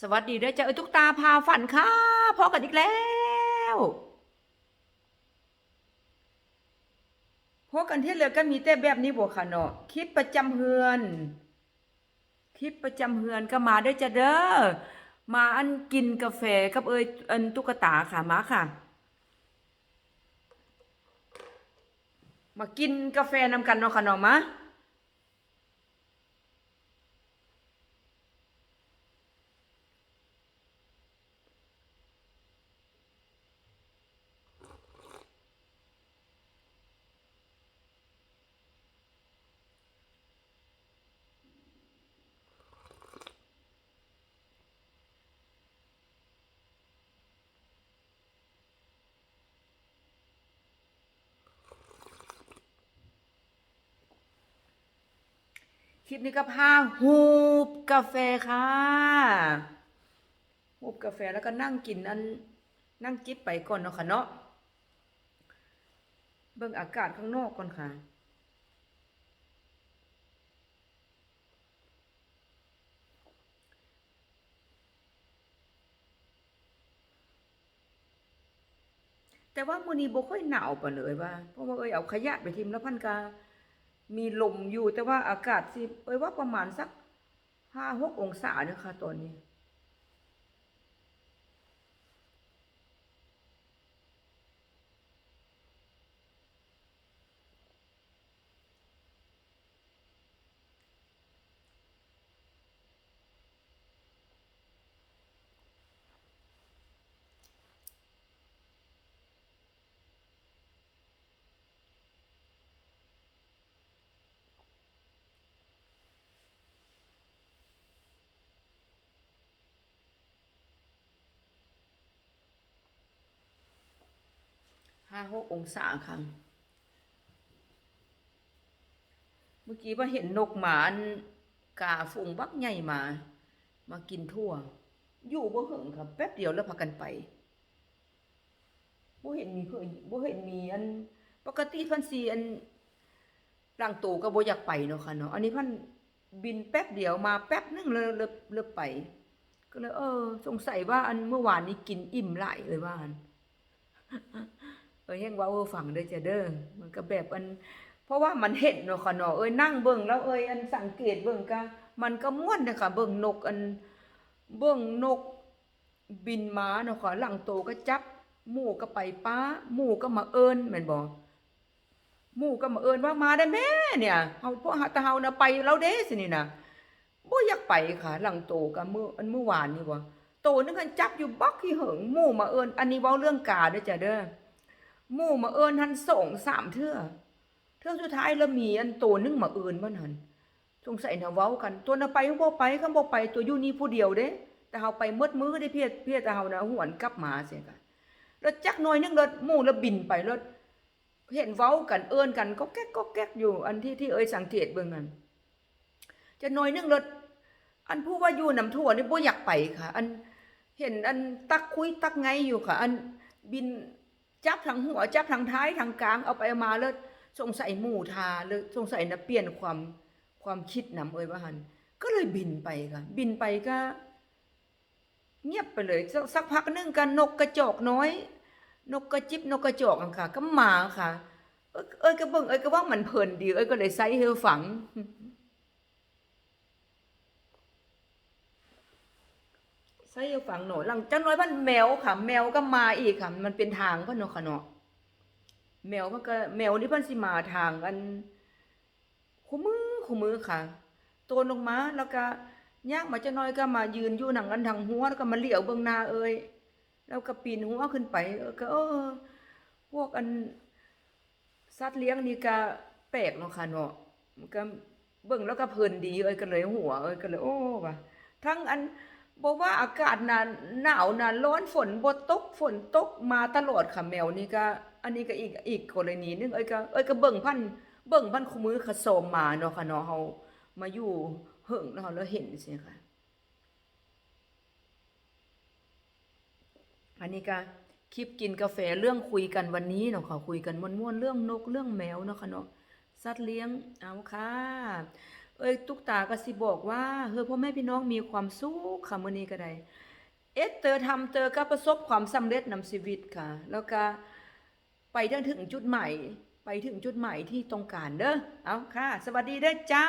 สวัสดีเด้อจ้าเอ้ยตุ๊กตาพาฝันค่ะพอกันอีกแล้วพอกันที่เหลือก็มีแต่แบบนี้บ่ค่ะเนาะคลิปประจำเฮือนคลิปประจำเฮือนก็มาด้อจ้ะเด้อมาอันกินกาแฟกับเอ้ยอันตุ๊กตาค่ะมาค่ะ มากินกาแฟนำกันเนาะค่ะเนาะมา คลิปนี้ก็พาหูบกาแฟค่ะหูบกาแฟแล้วก็นั่งกินอันนั่งจิบไปก่อนเนาะค่ะเนาะเบิ่งอากาศข้างนอกก่อนค่ะแต่ว่ามื้อนี้บ่ค่อยหนาวปานเลยว่าเพราะว่าเอ้ยเอาขยะไปทิมแล้วพันกา มีลมอยู่แต่ว่าอากาศสิเอ้ยว่าประมาณสักห้าหกองศาเนี่ยค่ะตอนนี้ ห้าหกองศาค่ะเมื่อกี้ว่าเห็นนกหมาอันกาฝูงบักใหญ่มา มากินทั่ว อยู่บ่เหิงครับแป๊บเดียวแล้วพากันไปบ่เห็นมีเพิ่อนบ่เห็นมีอันปกติพันสีอันร่างโตก็บ่อยากไปเนาะค่ะเนาะอันนี้พันบินแป๊บเดียวมาแป๊บนึงเลยเลยเลยไป ก็เลยเออ สงสัยว่าอันเมื่อวานนี้กินอิ่มหลายเลยว่าอัน เอ้ยยังว่าเออฟังเด้อจะเด้อมันก็แบบอัน เพราะว่ามันเห็นเนาะค่ะเนาะเอ้ยนั่งเบิ่งแล้วเอ้ยอันสังเกตเบิ่งก็มันก็ม่วนเด้อค่ะเบิ่งนกอันเบิ่งนกบินมาเนาะค่ะหลังโตก็จับหมู่ก็ไปป้าหมู่ก็มาเอิ้นแม่นบ่หมู่ก็มาเอิ้นว่ามาได้แม่เนี่ยเฮาพวกตาเฮานะไปแล้วเด้สินี่นะบ่อยากไปค่ะ หลังโตก็มื้ออันเมื่อวานนี่บ่โตนึงกันจับอยู่บักที่เหิงหมู่มาเอิ้นอันนี้เว้าเรื่องกาเด้อจ้ะเด้อ หมู่มาเอิญทันสองสามเทื่อเทื่อสุดท้ายแล้วมีอันตัวนึงมาเอิญบ่นั่นสงสัยน่ะเว้ากัน ตัวน่ะไปบ่ไปคำบ่ไปตัวอยู่นี่ผู้เดียวเด้ แต่เฮาไปหมดมือได้เพียเพียแต่เฮานะหวนกลับมาเสียกันแล้วจักหน่อยนึงรถหมู่แล้วบินไปรถเห็นเว้ากันเอิ้นกันก็แก๊กก็แก๊กอยู่ อันที่ที่เอ้ยสังเกตเบิ่งนั่นจะหน่อยนึงรถอันผู้ว่าอยู่น้ำท่วนี่บ่อยากไปค่ะ อันเห็นอันตักคุยตักไงอยู่ค่ะ อันบิน จับทางหัวจับทางท้ายทางกลางเอาไปมาแล้วสงสัยหมู่ทาเลยสงสัยนะเปลี่ยนความความคิดนำเอ้ยว่าหันก็เลยบินไปค่ะบินไปก็ เงียบไปเลยสักสักพักนึงกันนกกระจอกน้อย นกกระจิบนกกระจอกอะค่ะ ก็มาค่ะ เอ้ยก็เบิ่งเอ้ยก็ว่ามันเพลินดีเอ้ยก็เลยใส่เฮอฝัง ส่เฮอฝังหน่อยหลังจากน้อยมันแมวค่ะ แมวก็มาอีกค่ะ มันเป็นทางเพิ่นเนาะค่ะเนาะแมวมันก็แมวนี่เพิ่นสิมาทางอันคู่มือคู่มือค่ะโตนลงมาแล้วก็ย่างมาจะน้อยก็มายืนอยู่หนังกันทางหัวแล้วก็มาเหลียวเบิ่งหน้าเอ้ยแล้วก็ปีนหัวขึ้นไปก็เออพวกอันสัตว์เลี้ยงนี่ก็แปลกเนาะค่ะเนาะมันก็เบิ่งแล้วก็เพลินดีเอ้ยก็เลยหัวเอ้ยก็เลยโอ้ว่ะทั้งอัน บอกว่าอากาศน่ะหนาวน่ะร้อนฝนบ่ตกฝนตกมาตลอดค่ะแมวนี่ก็ อันนี้ก็อีกอีกกรณีนึงเอ้ยก็เอ้ยก็เบิ่งพันเบิ่งพันคู่มือขาโซมมาเนาะค่ะเนาะเฮามาอยู่เหิงเฮาแล้วเห็นสิค่ะอันนี้ก็คลิปกินกาแฟเรื่องคุยกันวันนี้เนาะค่ะคุยกันม่วนๆเรื่องนกเรื่องแมวเนาะค่ะเนาะสัตว์เลี้ยงเอาค่ะ เอ้ยตุ๊กตาก็สิบอกว่าเฮ้อพ่อแม่พี่น้องมีความสุขค่ะมื้อนี้ก็ได้เอสเตอร์ทำเตอก็ประสบความสำเร็จนำชีวิตค่ะ แล้วก็ไปจนถึงจุดใหม่ไปถึงจุดใหม่ที่ต้องการเด้อ เอาค่ะ สวัสดีเด้อจ้า